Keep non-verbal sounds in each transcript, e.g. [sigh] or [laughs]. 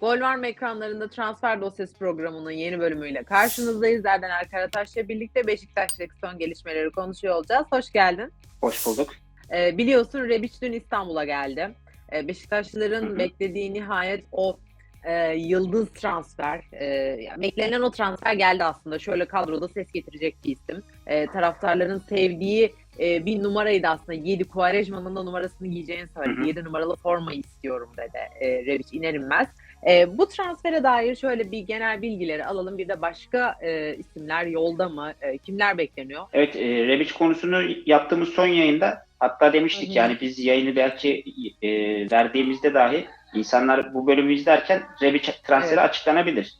Gol var mı ekranlarında transfer dosyası programının yeni bölümüyle karşınızdayız. Erdem Karataş'la birlikte Beşiktaş'taki son gelişmeleri konuşuyor olacağız. Hoş geldin. Hoş bulduk. Ee, biliyorsun Rebic dün İstanbul'a geldi. Ee, Beşiktaşlıların Hı hı. beklediği nihayet o e, yıldız transfer. E, yani beklenen o transfer geldi aslında. Şöyle kadroda ses getirecek bir isim. E, taraftarların sevdiği e, bir numaraydı aslında. 7 Quaresma'nın da numarasını giyeceğini söyledi. Hı hı. 7 numaralı formayı istiyorum dedi e, Rebic iner inmez. E, bu transfere dair şöyle bir genel bilgileri alalım. Bir de başka e, isimler yolda mı? E, kimler bekleniyor? Evet, e, Rebic konusunu yaptığımız son yayında hatta demiştik Hı hı. yani biz yayını belki e, verdiğimizde dahi insanlar bu bölümü izlerken Rebic transferi Evet. açıklanabilir.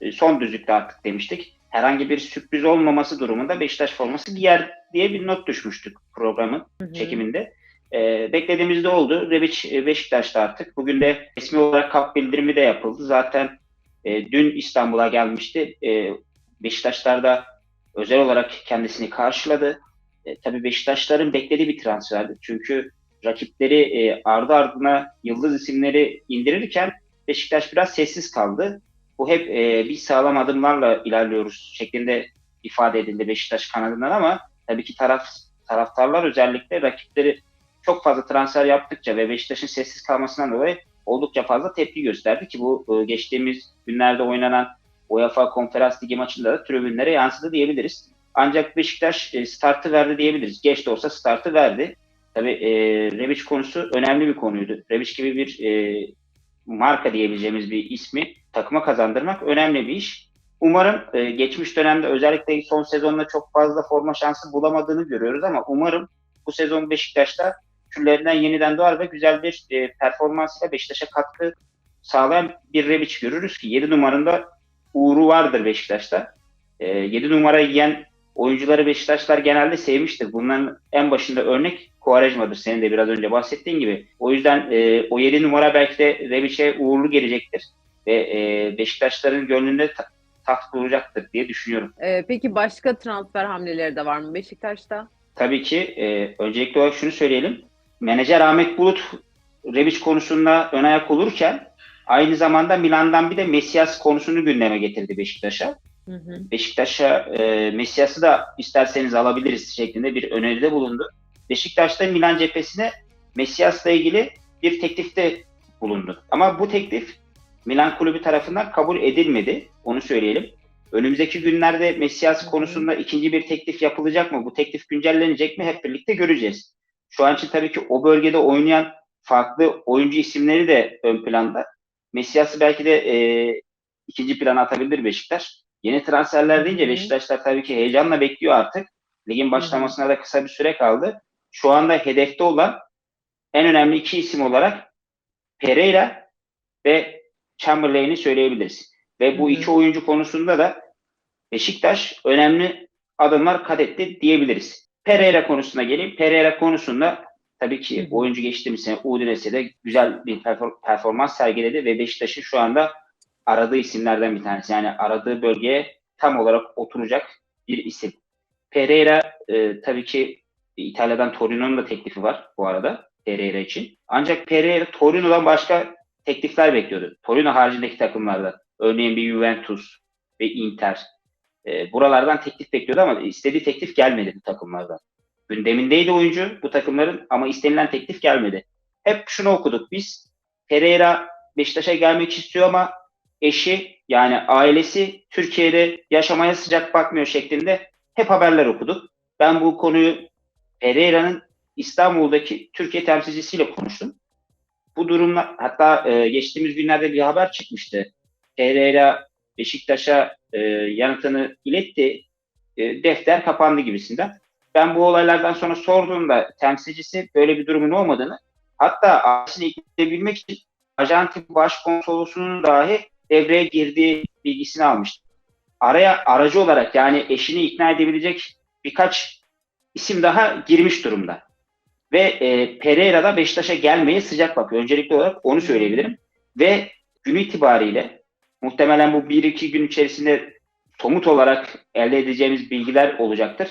E, son düzlükte artık demiştik. Herhangi bir sürpriz olmaması durumunda Beşiktaş forması giyer diye bir not düşmüştük programın Hı hı. çekiminde. E, beklediğimizde oldu. Rebic e, Beşiktaş'ta artık. Bugün de resmi olarak kap bildirimi de yapıldı. Zaten e, dün İstanbul'a gelmişti. E, Beşiktaşlar da özel olarak kendisini karşıladı. E, tabii Beşiktaşların beklediği bir transferdi. Çünkü rakipleri e, ardı ardına yıldız isimleri indirirken Beşiktaş biraz sessiz kaldı. Bu hep e, bir sağlam adımlarla ilerliyoruz şeklinde ifade edildi Beşiktaş kanadından ama tabii ki taraf taraftarlar özellikle rakipleri çok fazla transfer yaptıkça ve Beşiktaş'ın sessiz kalmasından dolayı oldukça fazla tepki gösterdi ki bu e, geçtiğimiz günlerde oynanan UEFA Konferans Ligi maçında da tribünlere yansıdı diyebiliriz. Ancak Beşiktaş e, startı verdi diyebiliriz. Geç de olsa startı verdi. Tabii e, Rebic konusu önemli bir konuydu. Rebic gibi bir e, marka diyebileceğimiz bir ismi takıma kazandırmak önemli bir iş. Umarım e, geçmiş dönemde özellikle son sezonda çok fazla forma şansı bulamadığını görüyoruz ama umarım bu sezon Beşiktaş'ta küllerinden yeniden doğar ve güzel bir e, performansıyla Beşiktaş'a katkı sağlayan bir Rebic görürüz ki 7 numarında uğru vardır Beşiktaş'ta. E, 7 numara yiyen oyuncuları Beşiktaşlar genelde sevmiştir. Bunların en başında örnek Quaresma'dır. Senin de biraz önce bahsettiğin gibi. O yüzden e, o 7 numara belki de Rebic'e uğurlu gelecektir. Ve e, Beşiktaşların gönlünde ta- taht kuracaktır diye düşünüyorum. E, peki başka transfer hamleleri de var mı Beşiktaş'ta? Tabii ki e, öncelikli olarak şunu söyleyelim. Menajer Ahmet Bulut Rebic konusunda ön ayak olurken aynı zamanda Milan'dan bir de Messias konusunu gündeme getirdi Beşiktaş'a. Hı hı. Beşiktaş'a e, Messias'ı da isterseniz alabiliriz şeklinde bir öneride bulundu. Beşiktaş da Milan cephesine Messias'la ilgili bir teklifte bulundu. Ama bu teklif Milan kulübü tarafından kabul edilmedi. Onu söyleyelim. Önümüzdeki günlerde Messias konusunda ikinci bir teklif yapılacak mı? Bu teklif güncellenecek mi? Hep birlikte göreceğiz. Şu an için tabii ki o bölgede oynayan farklı oyuncu isimleri de ön planda. Messias'ı belki de e, ikinci plana atabilir Beşiktaş. Yeni transferler deyince. Beşiktaşlar tabii ki heyecanla bekliyor artık. Ligin başlamasına da kısa bir süre kaldı. Şu anda hedefte olan en önemli iki isim olarak Pereira ve Chamberlain'i söyleyebiliriz. Ve bu iki oyuncu konusunda da Beşiktaş önemli adımlar kat etti diyebiliriz. Pereira konusuna geleyim. Pereira konusunda tabii ki oyuncu geçtiğimiz sene Udinese'de güzel bir perfor- performans sergiledi ve Beşiktaş'ın şu anda aradığı isimlerden bir tanesi. Yani aradığı bölgeye tam olarak oturacak bir isim. Pereira e, tabii ki İtalya'dan Torino'nun da teklifi var bu arada Pereira için. Ancak Pereira Torino'dan başka teklifler bekliyordu. Torino haricindeki takımlardan. Örneğin bir Juventus ve Inter. E, buralardan teklif bekliyordu ama istediği teklif gelmedi bu takımlardan. Gündemindeydi oyuncu bu takımların ama istenilen teklif gelmedi. Hep şunu okuduk biz. Pereira Beşiktaş'a gelmek istiyor ama eşi yani ailesi Türkiye'de yaşamaya sıcak bakmıyor şeklinde hep haberler okuduk. Ben bu konuyu Pereira'nın İstanbul'daki Türkiye temsilcisiyle konuştum. Bu durumla hatta e, geçtiğimiz günlerde bir haber çıkmıştı. Pereira Beşiktaş'a e, yanıtını iletti. E, defter kapandı gibisinden. Ben bu olaylardan sonra sorduğumda temsilcisi böyle bir durumun olmadığını hatta ailesini ikna edebilmek için Arjantin Başkonsolosu'nun dahi devreye girdiği bilgisini almıştı. Araya aracı olarak yani eşini ikna edebilecek birkaç isim daha girmiş durumda. Ve e, Pereira da Beşiktaş'a gelmeye sıcak bakıyor. Öncelikli olarak onu söyleyebilirim. Ve gün itibariyle muhtemelen bu 1-2 gün içerisinde somut olarak elde edeceğimiz bilgiler olacaktır.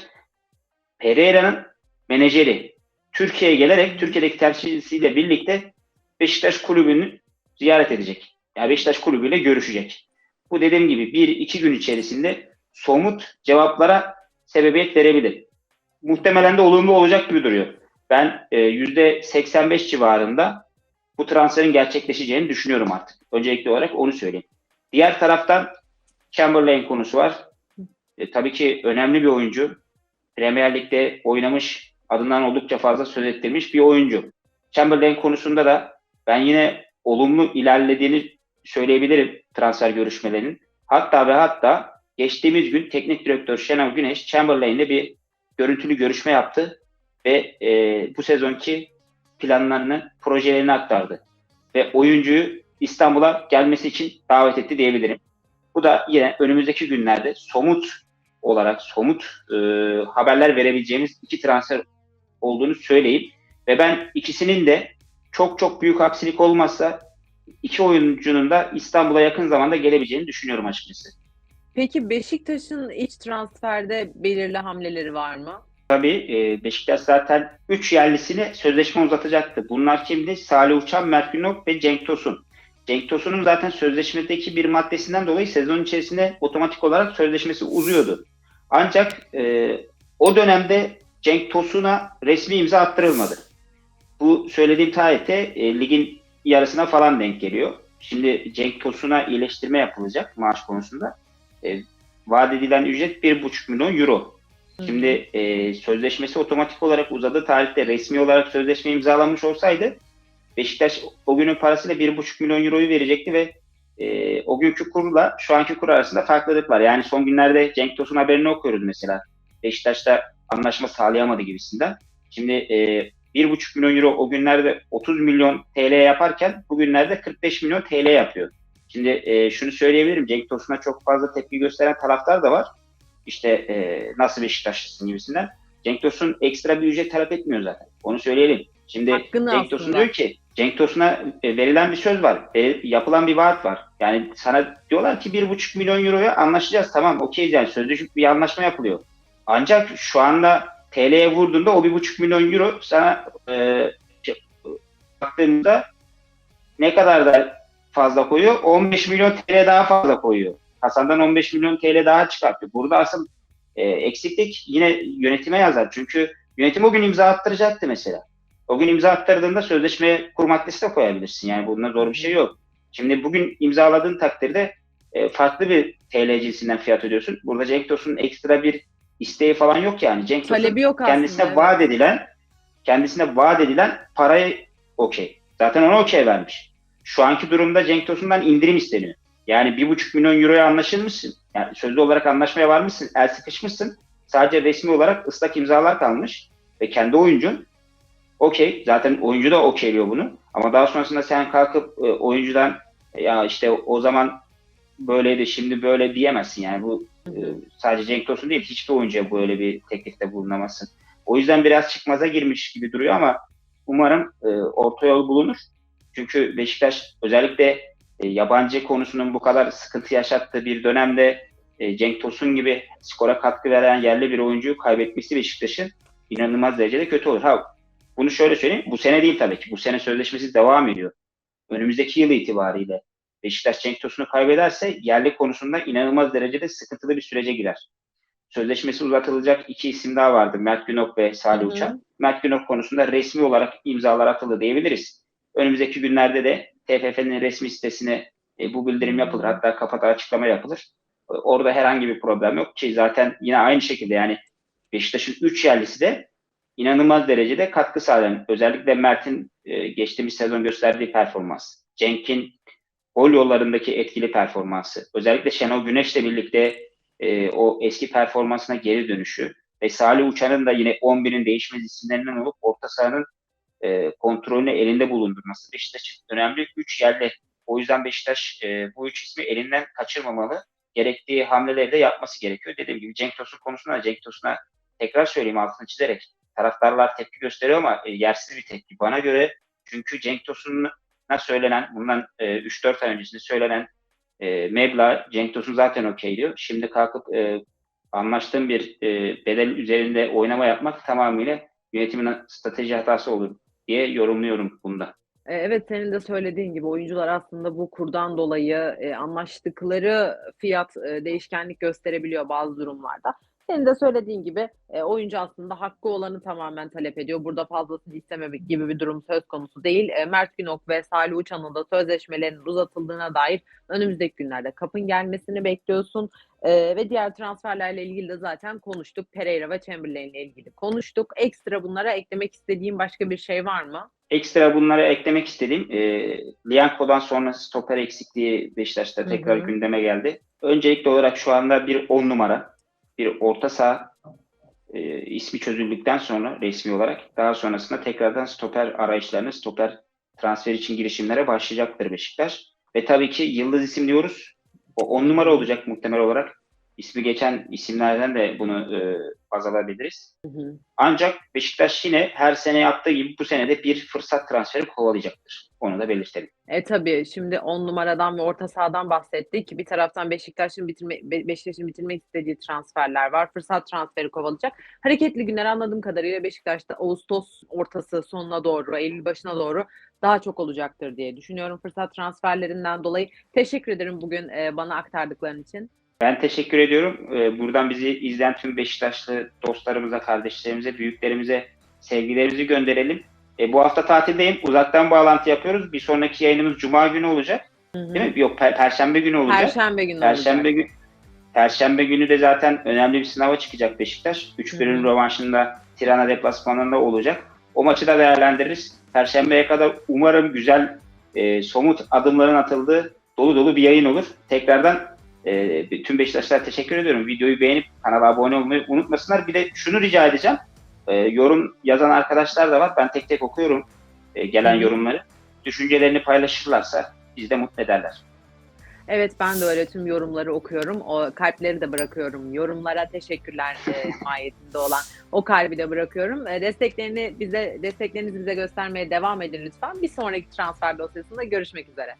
Pereira'nın menajeri Türkiye'ye gelerek Türkiye'deki temsilcisiyle birlikte Beşiktaş kulübünü ziyaret edecek. Yani Beşiktaş kulübüyle görüşecek. Bu dediğim gibi bir iki gün içerisinde somut cevaplara sebebiyet verebilir. Muhtemelen de olumlu olacak gibi duruyor. Ben e, yüzde 85 civarında bu transferin gerçekleşeceğini düşünüyorum artık. Öncelikli olarak onu söyleyeyim. Diğer taraftan Chamberlain konusu var. E, tabii ki önemli bir oyuncu. Premier Lig'de oynamış, adından oldukça fazla söz ettirmiş bir oyuncu. Chamberlain konusunda da ben yine olumlu ilerlediğini söyleyebilirim transfer görüşmelerinin. Hatta ve hatta geçtiğimiz gün teknik direktör Şenol Güneş Chamberlain'le bir görüntülü görüşme yaptı ve e, bu sezonki planlarını, projelerini aktardı. Ve oyuncuyu İstanbul'a gelmesi için davet etti diyebilirim. Bu da yine önümüzdeki günlerde somut olarak somut e, haberler verebileceğimiz iki transfer olduğunu söyleyeyim. Ve ben ikisinin de çok çok büyük aksilik olmazsa iki oyuncunun da İstanbul'a yakın zamanda gelebileceğini düşünüyorum açıkçası. Peki Beşiktaş'ın iç transferde belirli hamleleri var mı? Tabii e, Beşiktaş zaten 3 yerlisine sözleşme uzatacaktı. Bunlar kimdi? Salih Uçan, Mert Günok ve Cenk Tosun. Cenk Tosun'un zaten sözleşmedeki bir maddesinden dolayı sezon içerisinde otomatik olarak sözleşmesi uzuyordu. Ancak e, o dönemde Cenk Tosun'a resmi imza attırılmadı. Bu söylediğim tarihte e, ligin yarısına falan denk geliyor. Şimdi Cenk Tosun'a iyileştirme yapılacak maaş konusunda. E, vaat edilen ücret 1,5 milyon euro. Şimdi e, sözleşmesi otomatik olarak uzadığı tarihte resmi olarak sözleşme imzalanmış olsaydı Beşiktaş o günün parasıyla 1,5 milyon euroyu verecekti ve e, o günkü kurla şu anki kur arasında farklılık var. Yani son günlerde Cenk Tosun haberini okuyoruz mesela. Beşiktaş'ta anlaşma sağlayamadı gibisinden. Şimdi e, 1,5 milyon euro o günlerde 30 milyon TL yaparken bugünlerde 45 milyon TL yapıyor. Şimdi e, şunu söyleyebilirim. Cenk Tosun'a çok fazla tepki gösteren taraftar da var. İşte e, nasıl Beşiktaşlısın gibisinden. Cenk Tosun ekstra bir ücret talep etmiyor zaten. Onu söyleyelim. Şimdi Hakkını Cenk Tosun diyor ki Cenk Tosun'a e, verilen bir söz var. E, yapılan bir vaat var. Yani sana diyorlar ki 1,5 milyon euroya anlaşacağız. Tamam okey yani sözleşme bir anlaşma yapılıyor. Ancak şu anda TL'ye vurduğunda o 1,5 milyon euro sana e, şey, baktığımda ne kadar da fazla koyuyor? 15 milyon TL daha fazla koyuyor. Hasan'dan 15 milyon TL daha çıkartıyor. Burada asıl e, eksiklik yine yönetime yazar. Çünkü yönetim o gün imza attıracaktı mesela. O gün imza attırdığında sözleşmeye kur maddesi de koyabilirsin. Yani bunda zor bir şey yok. Şimdi bugün imzaladığın takdirde e, farklı bir TL cinsinden fiyat ödüyorsun. Burada Cenk Tosun'un ekstra bir isteği falan yok yani. Cenk Tosun Talebi yok aslında. kendisine evet. vaat edilen kendisine vaat edilen parayı okey. Zaten ona okey vermiş. Şu anki durumda Cenk Tosun'dan indirim isteniyor. Yani bir buçuk milyon euroya anlaşılmışsın. Yani sözlü olarak anlaşmaya varmışsın. El sıkışmışsın. Sadece resmi olarak ıslak imzalar kalmış. Ve kendi oyuncun okey. Zaten oyuncu da okeyliyor bunu. Ama daha sonrasında sen kalkıp e, oyuncudan ya işte o zaman böyleydi şimdi böyle diyemezsin. Yani bu e, sadece Cenk Tosun değil hiçbir oyuncuya böyle bir teklifte bulunamazsın. O yüzden biraz çıkmaza girmiş gibi duruyor ama umarım e, orta yol bulunur. Çünkü Beşiktaş özellikle e, yabancı konusunun bu kadar sıkıntı yaşattığı bir dönemde e, Cenk Tosun gibi skora katkı veren yerli bir oyuncuyu kaybetmesi Beşiktaş'ın inanılmaz derecede kötü olur. Ha bunu şöyle söyleyeyim. Bu sene değil tabii ki. Bu sene sözleşmesi devam ediyor. Önümüzdeki yıl itibariyle Beşiktaş Cenk Tosun'u kaybederse yerli konusunda inanılmaz derecede sıkıntılı bir sürece girer. Sözleşmesi uzatılacak iki isim daha vardı. Mert Günok ve Salih Hı hı. Uçan. Mert Günok konusunda resmi olarak imzalar atıldı diyebiliriz. Önümüzdeki günlerde de TFF'nin resmi sitesine e, bu bildirim yapılır. Hatta kapalı açıklama yapılır. Orada herhangi bir problem yok ki zaten yine aynı şekilde yani Beşiktaş'ın 3 yerlisi de inanılmaz derecede katkı sağlayan. Özellikle Mert'in e, geçtiğimiz sezon gösterdiği performans. Cenk'in gol yollarındaki etkili performansı. Özellikle Şenol Güneş'le birlikte e, o eski performansına geri dönüşü ve Salih Uçan'ın da yine 11'in değişmez isimlerinden olup orta sahanın e, kontrolünü elinde bulundurması Beşiktaş'ın önemli 3 yerli. O yüzden Beşiktaş e, bu üç ismi elinden kaçırmamalı. Gerektiği hamleleri de yapması gerekiyor. Dediğim gibi Cenk Tosun konusunda Cenk Tosun'a tekrar söyleyeyim altını çizerek. Taraftarlar tepki gösteriyor ama e, yersiz bir tepki. Bana göre çünkü Cenk Tosun'a söylenen, bundan e, 3-4 ay öncesinde söylenen e, meblağ Cenk Tosun zaten okey diyor. Şimdi kalkıp e, anlaştığım bir e, bedel üzerinde oynama yapmak tamamıyla yönetimin strateji hatası olur diye yorumluyorum bunda. E, evet, senin de söylediğin gibi oyuncular aslında bu kurdan dolayı, eee, anlaştıkları fiyat, eee, değişkenlik gösterebiliyor bazı durumlarda. Senin de söylediğin gibi, eee, oyuncu aslında hakkı olanı tamamen talep ediyor. Burada fazlasını isteme gibi bir durum söz konusu değil. Eee, Mert Günok ve Salih Uçan'ın da sözleşmelerinin uzatıldığına dair önümüzdeki günlerde kapın gelmesini bekliyorsun. Eee, ve diğer transferlerle ilgili de zaten konuştuk. Pereira ve Chamberlain'le ilgili konuştuk. Ekstra bunlara eklemek istediğin başka bir şey var mı? Ekstra bunlara eklemek istediğim e, Lianco'dan sonra stoper eksikliği Beşiktaş'ta tekrar hı. gündeme geldi. Öncelikli olarak şu anda bir 10 numara, bir orta saha e, ismi çözüldükten sonra resmi olarak daha sonrasında tekrardan stoper arayışlarına, stoper transfer için girişimlere başlayacaktır Beşiktaş. Ve tabii ki yıldız isim diyoruz. O 10 numara olacak muhtemel olarak. İsmi geçen isimlerden de bunu e, baz alabiliriz. Hı hı. Ancak Beşiktaş yine her sene yaptığı gibi bu sene de bir fırsat transferi kovalayacaktır. Onu da belirtelim. E, tabii şimdi 10 numaradan ve orta sahadan bahsettik. Bir taraftan Beşiktaş'ın bitirme Be Beşiktaş'ın bitirmek istediği transferler var. Fırsat transferi kovalayacak. Hareketli günler anladığım kadarıyla Beşiktaş'ta Ağustos ortası sonuna doğru, Eylül başına doğru daha çok olacaktır diye düşünüyorum fırsat transferlerinden dolayı. Teşekkür ederim bugün, eee, bana aktardıkların için. Ben teşekkür ediyorum. Ee, Buradan bizi izleyen tüm Beşiktaşlı dostlarımıza, kardeşlerimize, büyüklerimize sevgilerimizi gönderelim. E, bu hafta tatildeyim. Uzaktan bağlantı yapıyoruz. Bir sonraki yayınımız Cuma günü olacak. Hı hı. Değil mi? Yok per- Perşembe günü olacak. Perşembe günü Perşembe olacak. günü Perşembe günü de zaten önemli bir sınava çıkacak Beşiktaş. Hı 3-1'in hı. rövanşında Tirana deplasmanında olacak. O maçı da değerlendiririz. Perşembeye kadar umarım güzel e, somut adımların atıldığı dolu dolu bir yayın olur. Tekrardan e, tüm Beşiktaşlara teşekkür ediyorum. Videoyu beğenip kanala abone olmayı unutmasınlar. Bir de şunu rica edeceğim. E, yorum yazan arkadaşlar da var. Ben tek tek okuyorum e, gelen hı. yorumları. Düşüncelerini paylaşırlarsa bizi de mutlu ederler. Evet ben de öyle tüm yorumları okuyorum. O kalpleri de bırakıyorum. Yorumlara teşekkürler e, [laughs] mahiyetinde olan o kalbi de bırakıyorum. E, desteklerini bize desteklerinizi bize göstermeye devam edin lütfen. Bir sonraki transfer dosyasında görüşmek üzere.